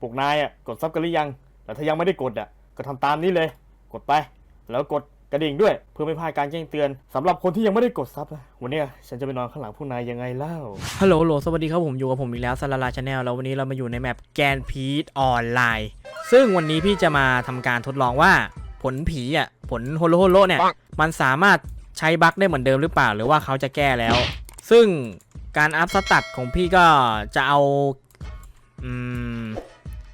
พวกนายอะกดซับกันหรือยังแต่ถ้ายังไม่ได้กดอะก็ทำตามนี้เลย กดไป แล้วกดกระดิ่งด้วย เพื่อไม่พลาดการแจ้งเตือนสำหรับคนที่ยังไม่ได้กดซับนะวันเนี้ยฉันจะไปนอนข้างหลังพวกนายยังไงเล่าฮัลโหลโหลสวัสดีครับผมอยู่กับผมอีกแล้วซาลาลาชาแนลแล้ววันนี้เรามาอยู่ในแมปแกนพีทออนไลน์ซึ่งวันนี้พี่จะมาทำการทดลองว่า ผลผีอะผลโฮโลโฮโลเนี่ยมันสามารถใช้บั๊กได้เหมือนเดิมหรือเปล่า หรือว่าเขาจะแก้แล้ว ซึ่งการอัพสตัตของพี่ก็จะเอาอืม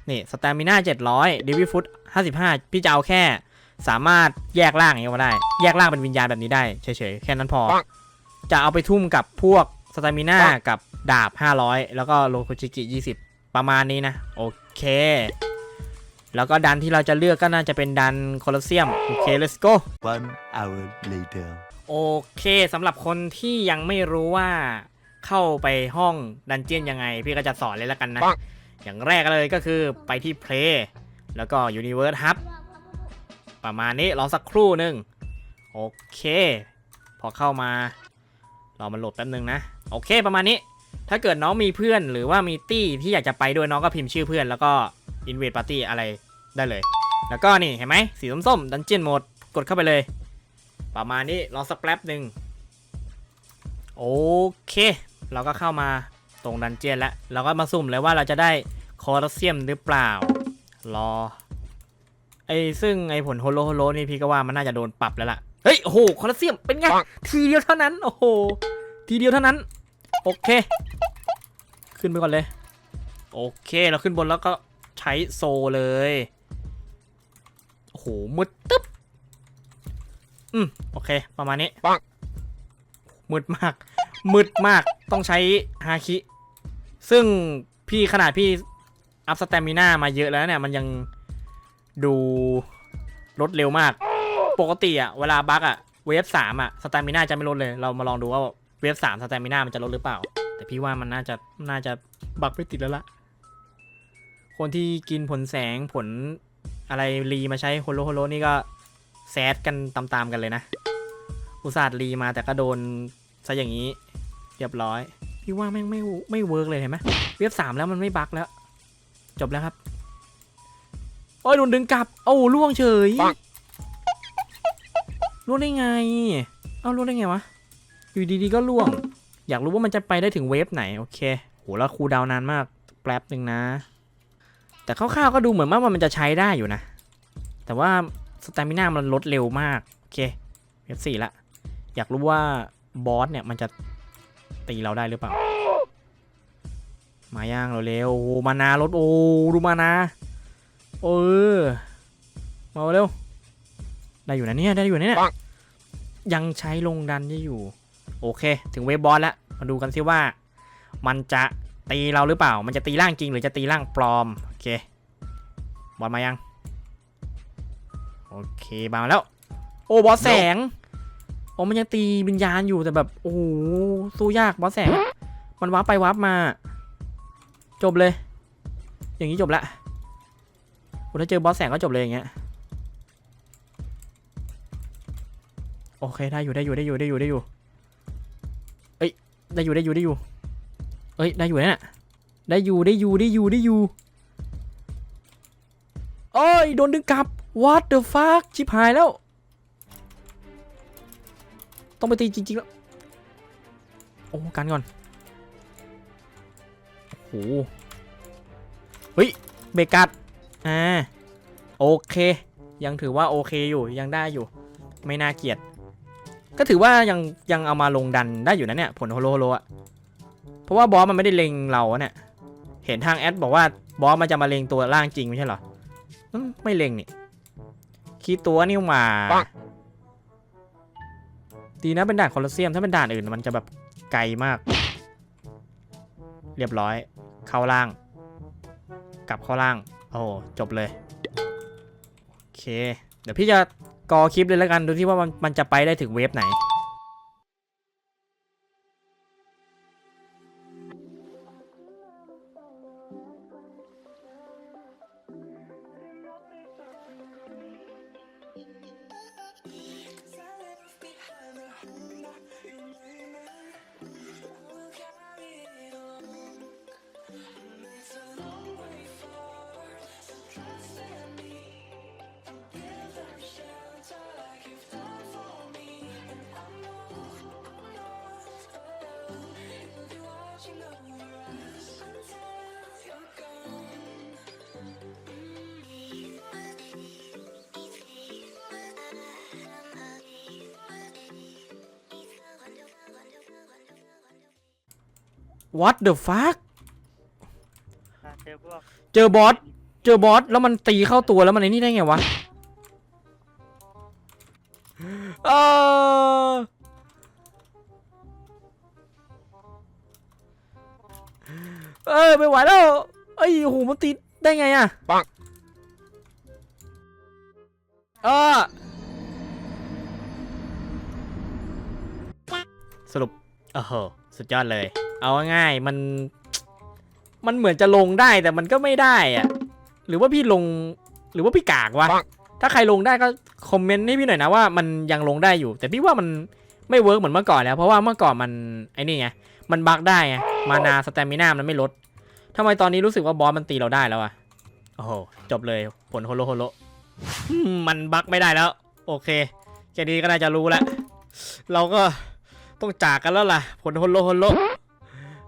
นี่สตามิน่า700ดิวิฟุต55 พี่จะเอาแค่ สามารถแยกร่างอย่างนี้มาได้ แยกร่างเป็นวิญญาณแบบนี้ได้เฉยๆ แค่นั้นพอ จะเอาไปทุ่มกับพวกสตามิน่ากับดาบ 500 แล้วก็โลโคจิกิ 20 ประมาณนี้นะ โอเค แล้วก็ดันที่เราจะเลือกก็น่าจะเป็นดันโคลอสเซียม โอเค let's go One hour later. โอเคสำหรับคนที่ยังไม่รู้ว่าเข้าไปห้องดันเจียนยังไง พี่ก็จะสอนเลยแล้วกันนะ อย่างแรกเลยก็คือไปที่ Play แล้วก็ Universe Hub ประมาณนี้รอสักครู่หนึ่งโอเค พอเข้ามาเรามาโหลดแป๊บนึงนะ โอเคประมาณนี้ ถ้าเกิดน้องมีเพื่อนหรือว่ามีตี้ที่อยากจะไปด้วยน้องก็พิมพ์ชื่อเพื่อน แล้วก็ Invade Party อะไรได้เลย แล้วก็นี่เห็นไหมสีส้มๆดันเจียนโหมดกดเข้าไปเลย ประมาณนี้รอสักแป๊บหนึ่งโอเค เราก็เข้ามา ตรงดันเจียนแล้วเราก็มาสุ่มเลยว่าเราจะได้คอร์เซียมหรือเปล่า รอ ไอ้ซึ่งไอ้ผลโฮโลโฮโลนี่พี่ก็ว่ามันน่าจะโดนปรับแล้วล่ะ เฮ้ย โอ้โห คอร์เซียมเป็นไง ทีเดียวเท่านั้น โอ้โห ทีเดียวเท่านั้น โอเค ขึ้นไปก่อนเลย โอเค เราขึ้นบนแล้วก็ใช้โซเลย โอ้โห มืดตึ๊บ อืม โอเค ประมาณนี้ มืดมาก มืดมาก ต้องใช้ฮาคิ ซึ่งพี่ขนาดพี่อัพสเตมิน่ามาเยอะแล้วเนี่ย มันยังดูลดเร็วมาก ปกติอะเวลาบั๊กอะเวฟสามอะสเตมิน่าจะไม่ลดเลย เรามาลองดูว่าเวฟสามสเตมิน่ามันจะลดหรือเปล่า แต่พี่ว่ามันน่าจะน่าจะบั๊กไม่ติดแล้วละคนที่กินผลแสงผลอะไรรีมาใช้โฮโลโฮโลนี่ก็แซดกันตามๆกันเลยนะ อุตส่าห์รีมาแต่ก็โดนซะอย่างนี้ เรียบร้อย พี่ว่าแม่งไม่ไม่เวิร์กเลยเห็นไหมเว็บสามแล้วมันไม่บั๊กแล้ว จบแล้วครับโอ้ยโดนดึงกลับเอ้าล่วงเฉยล่วงได้ไง เอ้าล่วงได้ไงวะ อยู่ดีๆก็ล่วง อยากรู้ว่ามันจะไปได้ถึงเวฟไหน โอเคโหแล้วคูลดาวน์นานมาก แป๊บหนึ่งนะ แต่คร่าวๆก็ดูเหมือนว่ามันจะใช้ได้อยู่นะ แต่ว่าสตามิน่ามันลดเร็วมาก โอเคเวฟสี่ละ อยากรู้ว่าบอสเนี่ยมันจะ ตีเราได้หรือเปล่า มาย่างเร็วๆโอ้มานาลดโอ้ดูมานาเออมาเร็ว ได้อยู่นะเนี่ยได้อยู่นะเนี่ยยังใช้ลงดันได้อยู่ โอเค ถึงเวฟบอสแล้วมาดูกันซิว่า มันจะตีเราหรือเปล่า มันจะตีร่างจริงหรือจะตีร่างปลอมโอเคบอสมายัง โอเคมาแล้ว โอ้บอสแสง โอ้มันยังตีวิญญาณอยู่แต่แบบโอ้โหสู้ยากบอสแสงมันวาร์ปไปวาร์ปมา จบเลย อย่างนี้จบละโอ้ถ้าเจอบอสแสงก็จบเลยอย่างเงี้ยโอเคได้อยู่ได้อยู่ได้อยู่ได้อยู่ได้อยู่เอ้ยได้อยู่ได้อยู่ได้อยู่เอ้ยได้อยู่เนี่ยได้อยู่ได้อยู่ได้อยู่ได้อยู่โอ้ยโดนดึงกลับ what the fuck ชิบหายแล้ว ต้องไปตีจริงๆแล้ว โอ้กันก่อน โอ้โหเฮ้ย เบกัดอ่า โอเค ยังถือว่าโอเคอยู่ ยังได้อยู่ ไม่น่าเกลียด ก็ถือว่ายังยังเอามาลงดันได้อยู่นะเนี่ย ผลโฮโลโฮโลอะเพราะว่าบอสมันไม่ได้เล็งเราเนี่ย เห็นทางแอดบอกว่าบอสมันจะมาเล็งตัวล่างจริงไม่ใช่เหรอ ไม่เล็งนี่คิดตัวนี่หว่า ดีนะเป็นด่านโคลอสเซียมถ้าเป็นด่านอื่นมันจะแบบไกลมาก เรียบร้อย เข้าล่าง กลับเข้าล่าง โอ้จบเลยโอเค เดี๋ยวพี่จะกอคลิปเลยแล้วกันดูที่ว่ามันมันจะไปได้ถึงเวฟไหน what the fuck เจอพวกเจอบอส เจอบอส แล้วมันตีเข้าตัวแล้วมันไอ้นี่ได้ไงวะเออเอ้ยไม่ไหวแล้ว เอ้ยโอ้โหมันตีได้ไงอะปัง เออสรุปโอ้โหสุดยอดเลย เอาง่ายๆมัน มันเหมือนจะลงได้แต่มันก็ไม่ได้อะหรือว่าพี่ลง หรือว่าพี่กากวะปังถ้าใครลงได้ก็คอมเมนต์ให้พี่หน่อยนะว่ามันยังลงได้อยู่ แต่พี่ว่ามันไม่เวิร์กเหมือนเมื่อก่อนแล้ว เพราะว่าเมื่อก่อนมันไอ้นี่ไง มันบั๊กได้ไง มานาสเตมินามันไม่ลดทำไมตอนนี้รู้สึกว่าบอสมันตีเราได้แล้วอะโอ้โห จบเลยผลโฮโลโฮโลอืมมันบั๊กไม่ได้แล้ว โอเคแค่นี้ก็น่าจะรู้แล้ว เราก็ต้องจากกันแล้วล่ะ ผลโฮโลโฮโล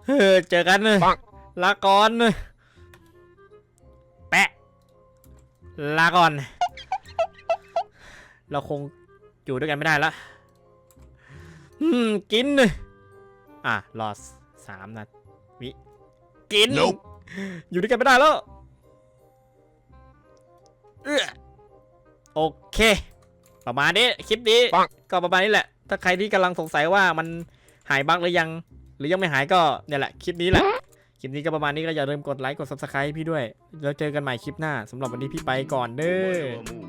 เออเจอกันเลยปังลาก่อนแปะลาก่อน เราคงอยู่ด้วยกันไม่ได้ละอืมกินอะรอสามนาวิกิน Nope อยู่ด้วยกันไม่ได้แล้วเอื้อโอเค ประมาณนี้คลิปนี้ปังก็ประมาณนี้แหละ ถ้าใครที่กำลังสงสัยว่ามันหายบั๊กหรือยัง หรือยังไม่หายก็เนี่ยแหละคลิปนี้แหละ คลิปนี้ก็ประมาณนี้ก็อย่าลืมกดไลค์กด subscribe พี่ด้วย แล้วเจอกันใหม่คลิปหน้าสำหรับวันนี้พี่ไปก่อนเด้อ